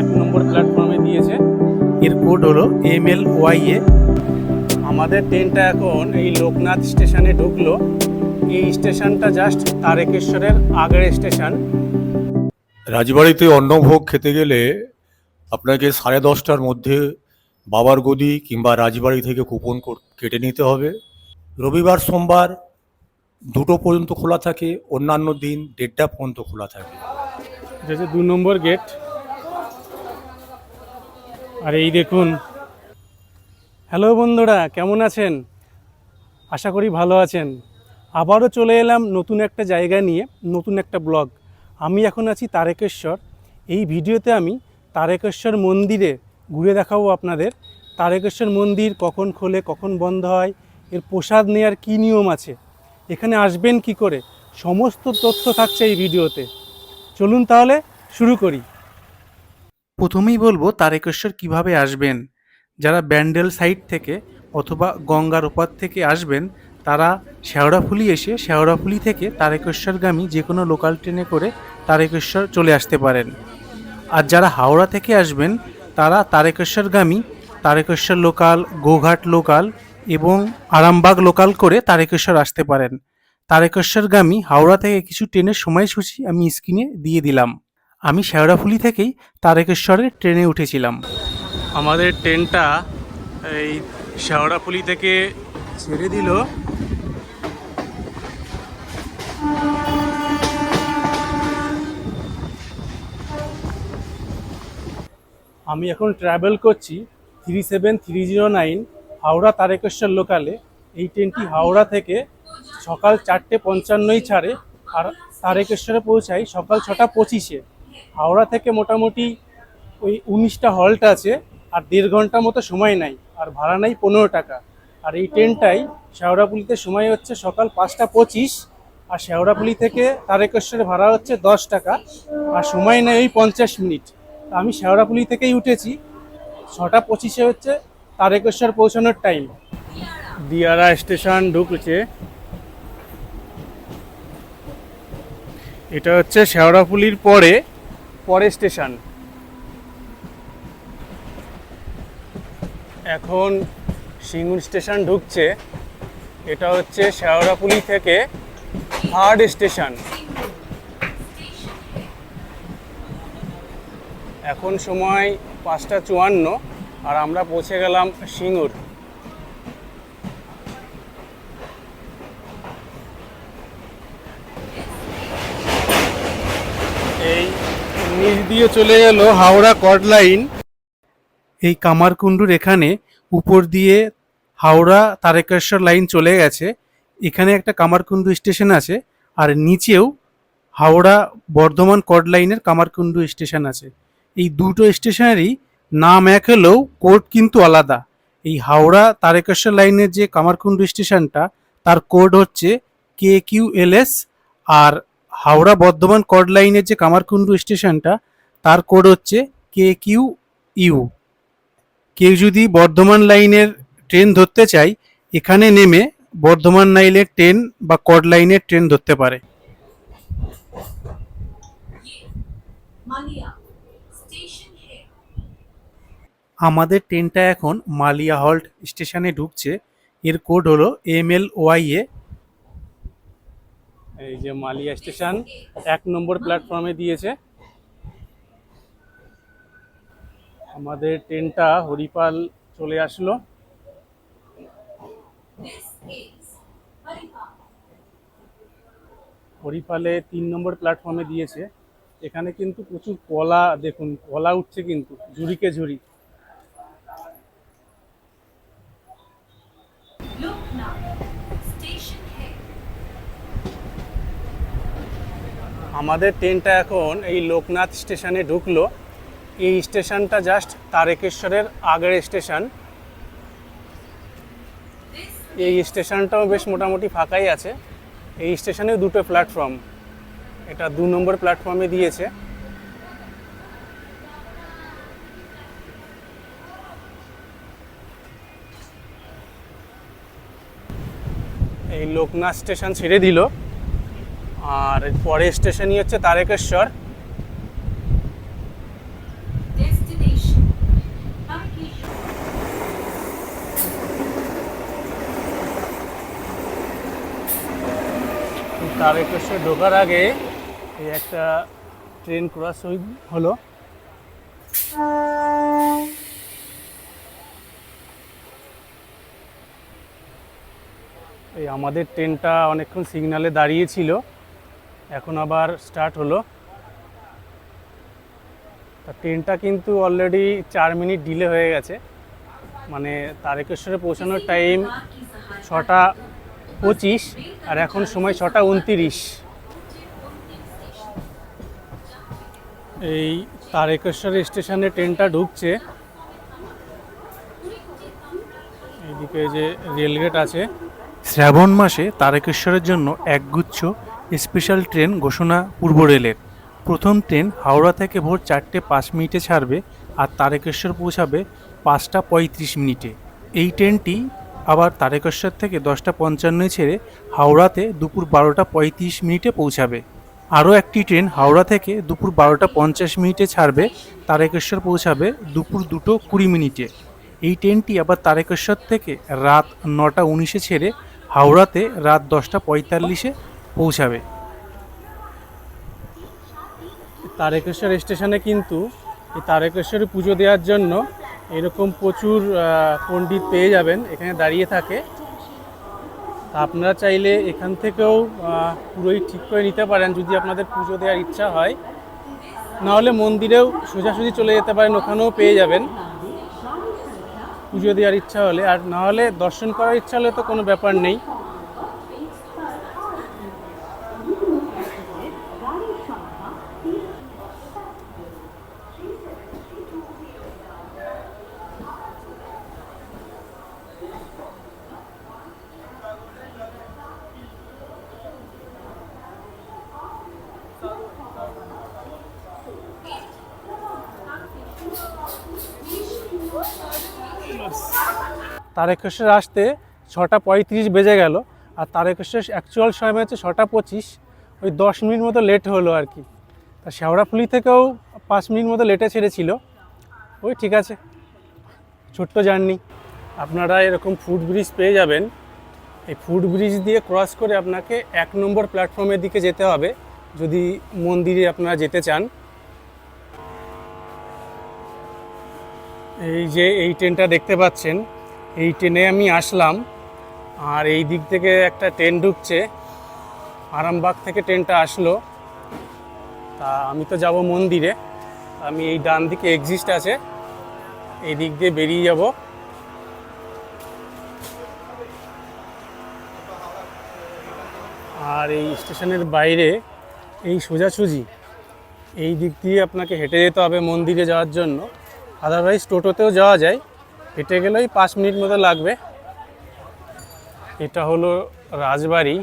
এক নম্বর প্ল্যাটফর্মে দিয়েছে। এর কোড হলো এম এল ওয়াই এ আমাদের ট্রেনটা এখন এই লোকনাথ স্টেশনে ঢুকলো। এই স্টেশনটা জাস্ট তারেকেশ্বরের আগের স্টেশন। রাজবাড়িতে অন্নভোগ খেতে গেলে আপনাকে সাড়ে দশটার মধ্যে বাবার গদি কিংবা রাজবাড়ি থেকে কুপন কেটে নিতে হবে। রবিবার সোমবার দুটো পর্যন্ত খোলা থাকে অন্যান্য দিন দেড়টা পর্যন্ত খোলা থাকে। এটা হচ্ছে দু নম্বর গেট আর এই দেখুন। হ্যালো বন্ধুরা, কেমন আছেন? আশা করি ভালো আছেন। আবারও চলে এলাম নতুন একটা জায়গা নিয়ে, নতুন একটা ব্লগ। আমি এখন আছি তারেকেশ্বর। এই ভিডিওতে আমি তারেকেশ্বর মন্দিরে ঘুরে দেখাবো আপনাদের। তারেকেশ্বর মন্দির কখন খোলে, কখন বন্ধ হয়, এর প্রসাদ নেওয়ার কী নিয়ম আছে, এখানে আসবেন কি করে, সমস্ত তথ্য থাকছে এই ভিডিওতে। চলুন তাহলে শুরু করি। প্রথমেই বলব তারেকেশ্বর কীভাবে আসবেন? যারা ব্যান্ডেল সাইড থেকে অথবা গঙ্গার ওপার থেকে আসবেন, তারা শেওড়াফুলি এসে শেওড়াফুলি থেকে তারেকেশ্বরগামী যে কোনো লোকাল ট্রেনে করে তারেকেশ্বর চলে আসতে পারেন। আর যারা হাওড়া থেকে আসবেন, তারা তারেকেশ্বরগামী তারেকেশ্বর লোকাল, গোঘাট লোকাল এবং আরামবাগ লোকাল করে তারেকেশ্বর আসতে পারেন। তারেকেশ্বরগামী হাওড়া থেকে কিছু ট্রেনের সময়সূচি আমি স্ক্রিনে দিয়ে দিলাম। আমি শেওড়াফুলি থেকেই তারেকেশ্বরের ট্রেনে উঠেছিলাম। আমাদের ট্রেনটা এই শেওড়াফুলি থেকে ছেড়ে দিল। আমি এখন ট্রাভেল করছি three seven three zero nine Howrah Tarakeswar লোকালে এই ট্রেনটি হাওড়া থেকে সকাল চারটে পঞ্চান্নই ছাড়ে আর তারেকেশ্বরে পৌঁছাই সকাল ছটা পঁচিশে। হাওড়া থেকে মোটামুটি ওই উনিশটা হল্ট আছে, আর দেড় ঘণ্টা মতো সময় নাই, আর ভাড়া নাই পনেরো টাকা। আর এই ট্রেনটাই শেওড়াপুলিতে সময় হচ্ছে সকাল পাঁচটা পঁচিশ, আর শেওড়াপুলি থেকে তারেকেশ্বরে ভাড়া হচ্ছে দশ টাকা, আর সময় নেয় ওই পঞ্চাশ মিনিট। আমি শেওড়াপুলি থেকেই উঠেছি, ছটা পঁচিশে হচ্ছে তারেকেশ্বর পৌঁছানোর টাইম। দিয়ারা স্টেশন ঢুকছে। এটা হচ্ছে শেওড়াপুলির পরে পরে স্টেশন। এখন সিঙ্গুর স্টেশন ঢুকছে। এটা হচ্ছে শেওড়াপুলি থেকে থার্ড স্টেশন। এখন সময় পাঁচটা চুয়ান্ন আর আমরা পৌঁছে গেলাম সিঙ্গুর এই নিচ দিয়ে চলে গেল হাওড়া কট লাইন। এই কামারকুণ্ডুর এখানে উপর দিয়ে হাওড়া তারকেশ্বর লাইন চলে গেছে। এখানে একটা কামারকুণ্ডু স্টেশন আছে আর নিচেও হাওড়া বর্ধমান কড লাইনের কামারকুণ্ডু স্টেশন আছে। এই দুটো স্টেশনেরই নাম এক হলেও কোড কিন্তু আলাদা। এই হাওড়া তারকেশ্বর লাইনের যে কামারকুণ্ডু স্টেশনটা, তার কোড হচ্ছে K Q L S R Howrah Bardhaman code লাইনের যে কামারকুণ্ডু স্টেশনটা তার কোড হচ্ছে কে কিউ ইউ কেউ যদি বর্ধমান লাইনের ট্রেন ধরতে চাই এখানে নেমে বর্ধমান লাইনের ট্রেন বা কড লাইনের ট্রেন ধরতে পারে। আমাদের ট্রেনটা এখন মালিয়া হল্ট স্টেশনে ঢুকছে। এর কোড হলো এম এল ওয়াই এ এই যে মালিয়া স্টেশন এক নম্বর প্ল্যাটফর্মে দিয়েছে। আমাদের ট্রেনটা হরিপাল চলে আসলো। হরিপালে তিন নম্বর প্ল্যাটফর্মে দিয়েছে। এখানে কিন্তু প্রচুর কলা, দেখুন, কলা উঠছে কিন্তু, ঝুড়িকে ঝুড়ি। আমাদের ট্রেনটা এখন এই লোকনাথ স্টেশনে ঢুকলো। এই স্টেশনটা জাস্ট তারকেশ্বরের আগের স্টেশন। এই স্টেশনটাও বেশ মোটামুটি ফাঁকাই আছে। এই স্টেশনেও দুটো প্ল্যাটফর্ম। এটা দু নম্বর প্ল্যাটফর্মে দিয়েছে। এই লোকনাথ স্টেশন ছেড়ে দিল। আর পরের স্টেশনই হচ্ছে তারকেশ্বর। তারকেশ্বর ঢোকার আগে এই একটা ট্রেন ক্রস হলো। এই আমাদের ট্রেনটা অনেকক্ষণ সিগনালে দাঁড়িয়েছিল। এখন আবার স্টার্ট হলো। তা ট্রেনটা কিন্তু অলরেডি চার মিনিট ডিলে হয়ে গেছে। মানে তারকেশ্বরে পৌঁছানোর টাইম ছটা পঁচিশ, আর এখন সময় ছটা উনতিরিশ। এই তারকেশ্বর স্টেশনে ট্রেনটা ঢুকছে। এইদিকে যে রেলগেট আছে। শ্রাবণ মাসে তারকেশ্বরের জন্য একগুচ্ছ স্পেশাল ট্রেন ঘোষণা পূর্ব রেলের। প্রথম ট্রেন হাওড়া থেকে ভোর চারটে পাঁচ মিনিটে ছাড়বে আর তারকেশ্বর পৌঁছাবে পাঁচটা পঁয়ত্রিশ মিনিটে। এই ট্রেনটি আবার তারকেশ্বর থেকে দশটা পঞ্চান্নয় ছেড়ে হাওড়াতে দুপুর বারোটা পঁয়ত্রিশ মিনিটে পৌঁছাবে। আরও একটি ট্রেন হাওড়া থেকে দুপুর বারোটা পঞ্চাশ মিনিটে ছাড়বে তারকেশ্বর পৌঁছাবে দুপুর দুটো কুড়ি মিনিটে। এই ট্রেনটি আবার তারকেশ্বর থেকে রাত নটা উনিশে ছেড়ে হাওড়াতে রাত দশটা পঁয়তাল্লিশে পৌঁছাবে। তারকেশ্বর স্টেশনে কিন্তু এই তারকেশ্বরে পুজো দেওয়ার জন্য এরকম প্রচুর পণ্ডিত পেয়ে যাবেন, এখানে দাঁড়িয়ে থাকে। আপনারা চাইলে এখান থেকেও পুরোই ঠিক করে নিতে পারেন যদি আপনাদের পুজো দেওয়ার ইচ্ছা হয়। নাহলে মন্দিরেও সোজাসুজি চলে যেতে পারেন, ওখানেও পেয়ে যাবেন। পুজো দেওয়ার ইচ্ছা হলে, আর নাহলে দর্শন করার ইচ্ছা হলে তো কোনো ব্যাপার নেই। তারকেশ্বর আসতে ছটা পঁয়ত্রিশ বেজে গেল, আর তারকেশ্বর অ্যাকচুয়াল সময় হচ্ছে ছটা পঁচিশ। ওই দশ মিনিট মতো লেট হলো আর কি। তা শেওড়াফুলি থেকেও পাঁচ মিনিট মতো লেটে ছেড়েছিল। ওই ঠিক আছে, ছোট্ট জার্নি। আপনারা এরকম ফুট ব্রিজ পেয়ে যাবেন। এই ফুট ব্রিজ দিয়ে ক্রস করে আপনাকে এক নম্বর প্ল্যাটফর্মের দিকে যেতে হবে, যদি মন্দিরে আপনারা যেতে চান। এই যে এই ট্রেনটা দেখতে পাচ্ছেন এই ট্রেনে আমি আসলাম, আর এই দিক থেকে একটা ট্রেন ঢুকছে। আরামবাগ থেকে ট্রেনটা আসলো। তা আমি তো যাব মন্দিরে। আমি এই ডান দিকে এক্সিস্ট আছে। এই দিক দিয়ে বেরিয়ে যাব। আর এই স্টেশনের বাইরে এই সোজাসুজি, এই দিক দিয়ে আপনাকে হেঁটে যেতে হবে মন্দিরে যাওয়ার জন্য। আদারওয়াইজ টোটোতেও যাওয়া যায়। হেঁটে গেলেই পাঁচ মিনিট মতো লাগবে। এটা হলো রাজবাড়ি।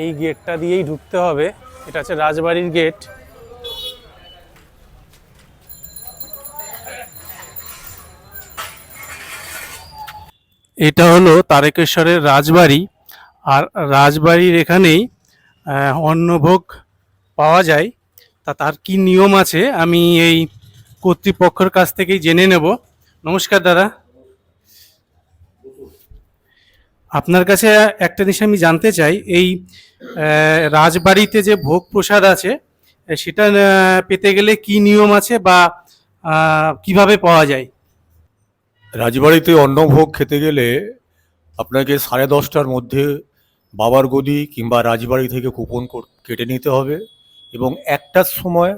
এই গেটটা দিয়েই ঢুকতে হবে। এটা হচ্ছে রাজবাড়ির গেট। এটা হলো তারকেশ্বরের রাজবাড়ি। আর রাজবাড়ির এখানেই অন্নভোগ পাওয়া যায়। তা তার কি নিয়ম আছে? আমি এই কর্তৃপক্ষের কাছ থেকেই জেনে নেব। নমস্কার দাদা। আপনার কাছে একটা জিনিস আমি জানতে চাই, এই রাজবাড়িতে যে ভোগ প্রসাদ আছে সেটা পেতে গেলে কি নিয়ম আছে বা কীভাবে পাওয়া যায়? রাজবাড়িতে অন্নভোগ খেতে গেলে আপনাকে সাড়ে দশটার মধ্যে বাবার গদি কিংবা রাজবাড়ি থেকে কুপন কেটে নিতে হবে এবং একটার সময়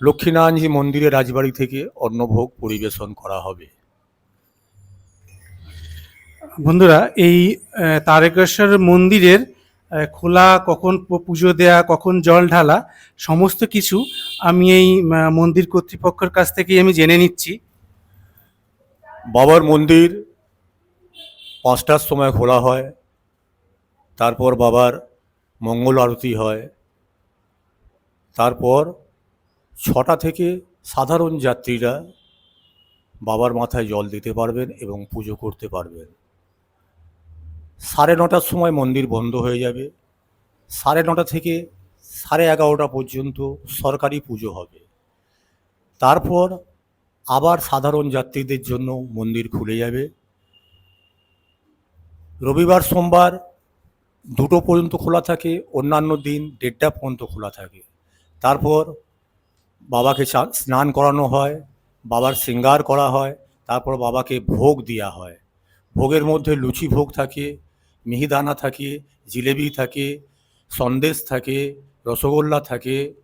লক্ষ্মীনারায়ণজি মন্দিরে রাজবাড়ি থেকে অন্নভোগ পরিবেশন করা হবে। বন্ধুরা এই তারকেশ্বর মন্দিরের খোলা কখন পুজো দেয়া কখন জল ঢালা সমস্ত কিছু আমি এই মন্দির কর্তৃপক্ষের কাছ থেকেই আমি জেনে নিচ্ছি। বাবার মন্দির পাঁচটার সময় খোলা হয় তারপর বাবার মঙ্গল আরতি হয় তারপর ছটা থেকে সাধারণ যাত্রীরা বাবার মাথায় জল দিতে পারবেন এবং পুজো করতে পারবেন। সাড়ে নটার সময় মন্দির বন্ধ হয়ে যাবে। সাড়ে নটা থেকে সাড়ে এগারোটা পর্যন্ত সরকারি পুজো হবে। তারপর আবার সাধারণ যাত্রীদের জন্য মন্দির খুলে যাবে। রবিবার, সোমবার দুটো পর্যন্ত খোলা থাকে, অন্যান্য দিন দেড়টা পর্যন্ত খোলা থাকে। তারপর বাবাকে স্নান করানো হয়, বাবার শৃঙ্গার করা হয়, তারপর বাবাকে ভোগ দেওয়া হয়। ভোগের মধ্যে লুচি ভোগ থাকে, মিহিদানা থাকে, জিলেবি থাকে, সন্দেশ থাকে, রসগোল্লা থাকে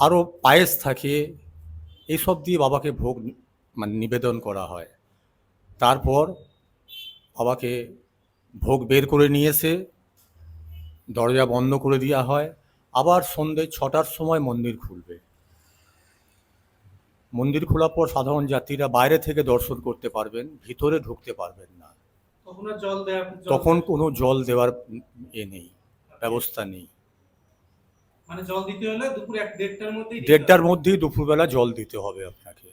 আরও পায়েস থাকে এইসব দিয়ে বাবাকে ভোগ মানে নিবেদন করা হয়। তারপর বাবাকে ভোগ বের করে নিয়ে এসে দরজা বন্ধ করে দেওয়া হয়। আবার সন্ধ্যে ছটার সময় মন্দির খুলবে। মন্দির খোলার পর সাধারণ যাত্রীরা বাইরে থেকে দর্শন করতে পারবেন ভিতরে ঢুকতে পারবেন না। তখন কোনো জল দেওয়ার এ নেই ব্যবস্থা নেই। মানে জল দিতে হলে দুপুর এক দেড়টার মধ্যেই দুপুরবেলা জল দিতে হবে আপনাকে।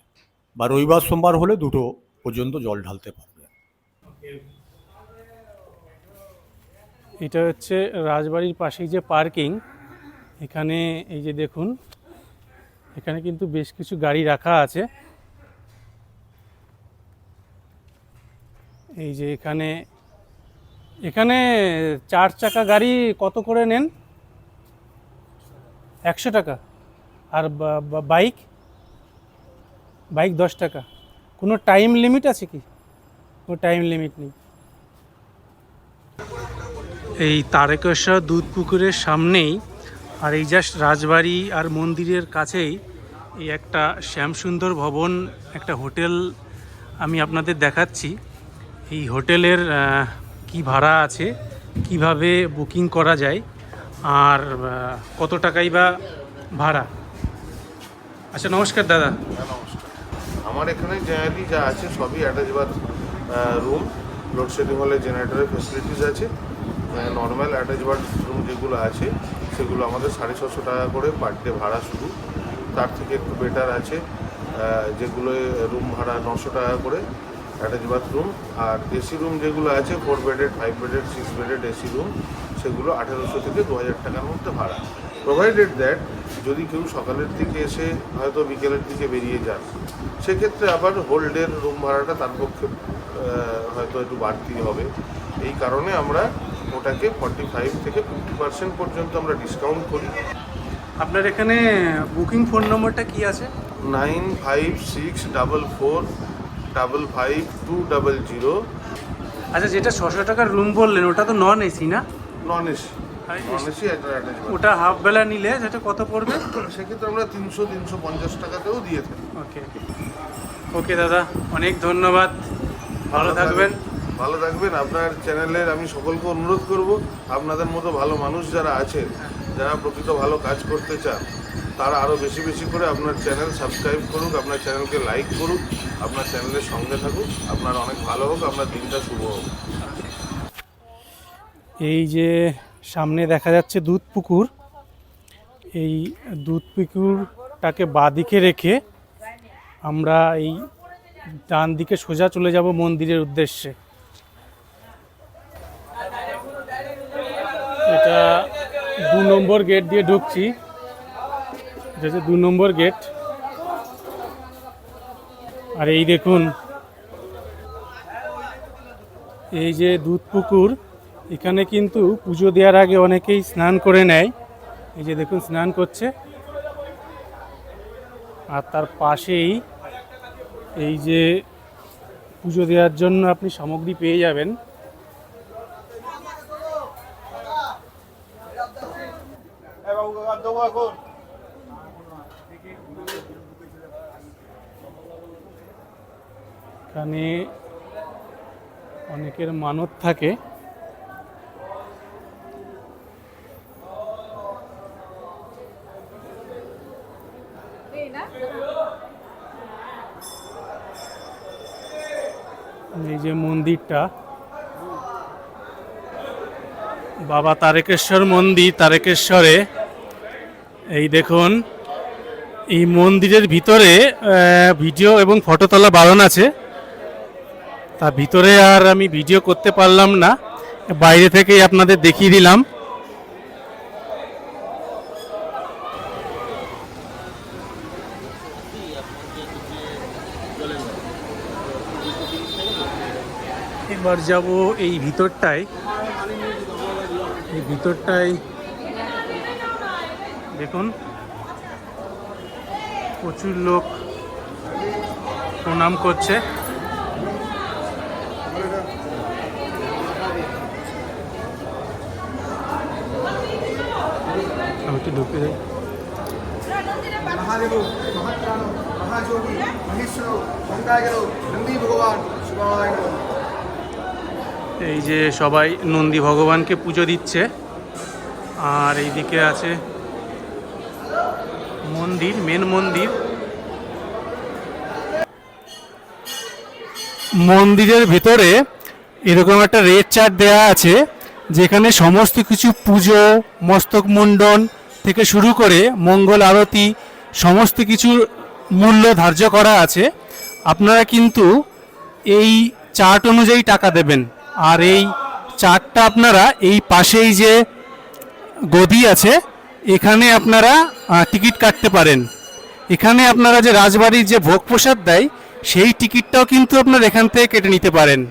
বা রবিবার সোমবার হলে দুটো পর্যন্ত জল ঢালতে পারবে। এটা হচ্ছে রাজবাড়ির পাশেই যে পার্কিং এখানে এই যে দেখুন, এখানে কিন্তু বেশ কিছু গাড়ি রাখা আছে। এই যে এখানে এখানে চার চাকা গাড়ি কত করে নেন? একশো টাকা। আর বাইক? বাইক দশ টাকা। কোনো টাইম লিমিট আছে কি? কোনো টাইম লিমিট নেই। এই তারকেশ্বর দুধ পুকুরের সামনেই আর এই জাস্ট রাজবাড়ি আর মন্দিরের কাছেই এই একটা শ্যামসুন্দর ভবন একটা হোটেল আমি আপনাদের দেখাচ্ছি। এই হোটেলের কি ভাড়া আছে কীভাবে বুকিং করা যায় আর কত টাকাই বা ভাড়া? আচ্ছা নমস্কার দাদা। হ্যাঁ, নমস্কার। আমার এখানে জেনারেলি যা আছে সবই অ্যাটাচ বাথ রুম লোডশেডিং হলে জেনারেটরের ফেসিলিটিস আছে। নর্মাল অ্যাটাচ বাথ রুম যেগুলো আছে সেগুলো আমাদের সাড়ে ছশো টাকা করে পার ডে ভাড়া শুরু। তার থেকে একটু বেটার আছে যেগুলো রুম ভাড়া নশো টাকা করে অ্যাটাচ বাথরুম আর এসি রুম যেগুলো আছে four bedded five bedded six bedded AC room সেগুলো আঠেরোশো থেকে দু হাজার টাকার মধ্যে ভাড়া। প্রোভাইডেড দ্যাট যদি কেউ সকালের দিকে এসে হয়তো বিকেলের দিকে বেরিয়ে যান, সেক্ষেত্রে আবার হোল্ডের রুম ভাড়াটা তার পক্ষে হয়তো একটু বাড়তি হবে। এই কারণে আমরা ওটাকে ফর্টি ফাইভ থেকে ফিফটি পার্সেন্ট পর্যন্ত আমরা ডিসকাউন্ট করি। আপনার এখানে বুকিং ফোন নম্বরটা কি আছে? Nine five six double four double five two double zero আচ্ছা যেটা ছশো টাকার রুম বললেন ওটা তো নন এসি না নন এসি নন এসি ওটা হাফ বেলা নিলে সেটা কত পড়বে? সেক্ষেত্রে আমরা তিনশো তিনশো পঞ্চাশ টাকাতেও দিয়ে থাকি। ওকে ওকে দাদা অনেক ধন্যবাদ। ভালো থাকবেন। ভালো থাকবেন। আপনার চ্যানেলের আমি সকলকে অনুরোধ করব, আপনাদের মতো ভালো মানুষ যারা আছে যারা প্রকৃত ভালো কাজ করতে চান, তারা আরও বেশি বেশি করে আপনার চ্যানেল সাবস্ক্রাইব করুক, আপনার চ্যানেলকে লাইক করুক, আপনার চ্যানেলের সঙ্গে থাকুক, আপনার অনেক ভালো হোক, আপনার দিনটা শুভ হোক। এই যে সামনে দেখা যাচ্ছে দুধ পুকুর, এই দুধ পুকুরটাকে বাদিকে রেখে আমরা এই ডান দিকে সোজা চলে যাব মন্দিরের উদ্দেশ্যে। এটা দু নম্বর গেট দিয়ে ঢুকছি। হচ্ছে দু নম্বর গেট। আর এই দেখুন, এই যে দুধ পুকুর, এখানে কিন্তু পুজো দেওয়ার আগে অনেকেই স্নান করে নেয়। এই যে দেখুন, স্নান করছে। আর তার পাশেই এই যে পুজো দেওয়ার জন্য আপনি সামগ্রী পেয়ে যাবেন। এখানে অনেকের মানত থাকে। এই যে মন্দিরটা বাবা তারকেশ্বর মন্দির তারকেশ্বরে এই দেখুন, এই মন্দিরের ভিতরে ভিডিও এবং ফটো তোলা বারণ আছে। তা ভিতরে আর আমি ভিডিও করতে পারলাম না। বাইরে থেকেই আপনাদের দেখিয়ে দিলাম। এবার যাব এই ভিতরটায়। ভিতরটাই দেখুন প্রচুর লোক প্রণাম করছে। আমি একটু ঢুকে যাই। মহাদেব মহাত্রাণ মহাযোগী মহেশ্বর গঙ্গায় গেল নন্দী ভগবান শিবায় এই যে সবাই নন্দী ভগবানকে পুজো দিচ্ছে আর এইদিকে আছে মন্দির মেন মন্দির। মন্দিরের ভেতরে এরকম একটা রেড চার্ট দেওয়া আছে, যেখানে সমস্ত কিছু পুজো, মস্তক মুন্ডন থেকে শুরু করে মঙ্গল আরতি, সমস্ত কিছুর মূল্য ধার্য করা আছে। আপনারা কিন্তু এই চার্ট অনুযায়ী টাকা দেবেন। আর এই চার্টটা আপনারা এই পাশেই যে গদি আছে এখানে আপনারা টিকিট কাটতে পারেন। এখানে আপনারা যে রাজবাড়ির যে ভোগ প্রসাদ দেয়, সেই টিকিটটাও কিন্তু আপনারা এখান থেকে কেটে নিতে পারেন।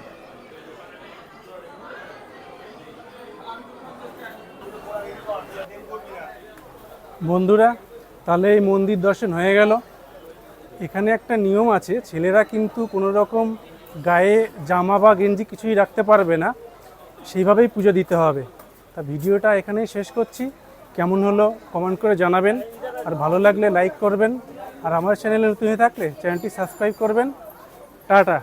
বন্ধুরা, তাহলে এই মন্দির দর্শন হয়ে গেল। এখানে একটা নিয়ম আছে, ছেলেরা কিন্তু কোনো রকম গায়ে জামা বা গেঞ্জি কিছুই রাখতে পারবে না, সেইভাবেই পুজো দিতে হবে। তা ভিডিওটা এখানেই শেষ করছি। কেমন হলো কমেন্ট করে জানাবেন। আর ভালো লাগলে লাইক করবেন। আর আমার চ্যানেলে নতুন হয়ে থাকলে চ্যানেলটি সাবস্ক্রাইব করবেন। টাটা।